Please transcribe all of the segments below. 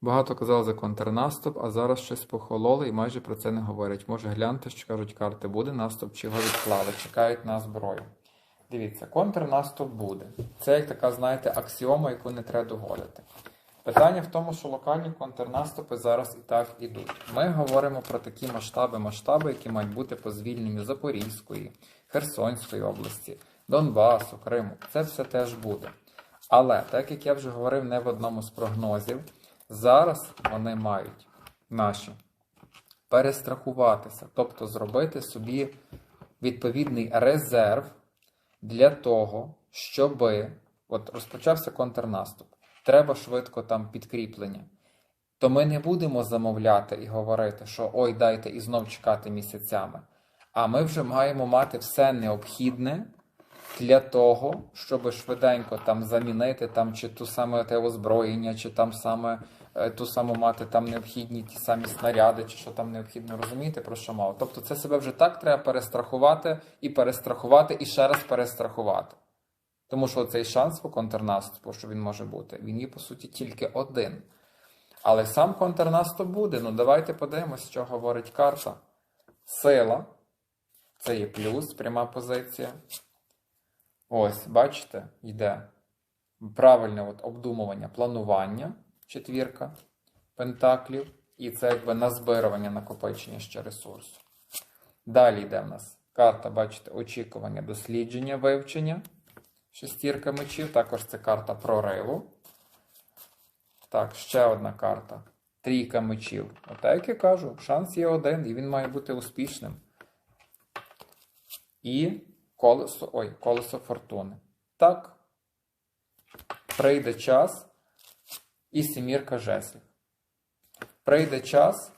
Багато казали за контрнаступ, а зараз щось похололи і майже про це не говорять. Може, гляньте, що кажуть карти, буде наступ чи його відклали, чекають на зброю. Дивіться, контрнаступ буде. Це як така, знаєте, аксіома, яку не треба доводити. Питання в тому, що локальні контрнаступи зараз і так ідуть. Ми говоримо про такі масштаби, масштаби, які мають бути по звільненню Запорізької, Херсонської області, Донбасу, Криму. Це все теж буде. Але, так як я вже говорив не в одному з прогнозів, зараз вони мають наші перестрахуватися, тобто зробити собі відповідний резерв для того, щоби от розпочався контрнаступ, треба швидко там підкріплення. То ми не будемо замовляти і говорити, що ой, дайте і знов чекати місяцями. А ми вже маємо мати все необхідне для того, щоб швиденько там замінити там чи ту саме те озброєння, чи там саме ту саму мати там необхідні ті самі снаряди, чи що там необхідно розумієте, про що мало. Тобто це себе вже так треба перестрахувати і перестрахувати, і ще раз перестрахувати. Тому що цей шанс по контрнаступу, що він може бути, він є по суті тільки один. Але сам контрнаступ буде. Ну давайте подивимось, що говорить карта. Сила. Це є плюс, пряма позиція. Ось, бачите, йде правильне от обдумування, планування, четвірка пентаклів, і це якби назбирування накопичення ще ресурсу. Далі йде в нас карта, бачите, очікування, дослідження, вивчення. Шестірка мечів, також це карта прориву. Так, ще одна карта. Трійка мечів. Отак, як я кажу, шанс є один, і він має бути успішним. І колесо, ой, колесо фортуни. Так. Прийде час і сімірка жеслів. Прийде час,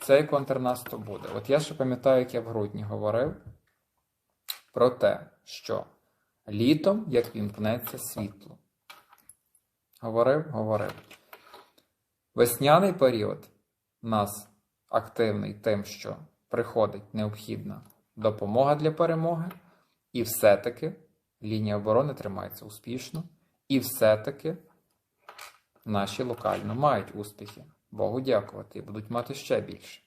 цей контрнаступ буде. От я ще пам'ятаю, як я в грудні говорив про те, що літом як вімкнеться світло. Говорив, говорив. Весняний період нас активний тим, що приходить необхідна допомога для перемоги, і все-таки лінія оборони тримається успішно, і все-таки наші локально мають успіхи. Богу дякувати і будуть мати ще більше.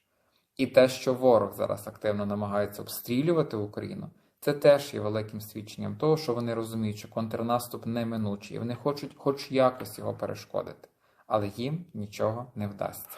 І те, що ворог зараз активно намагається обстрілювати Україну, це теж є великим свідченням того, що вони розуміють, що контрнаступ неминучий, і вони хочуть хоч якось його перешкодити, але їм нічого не вдасться.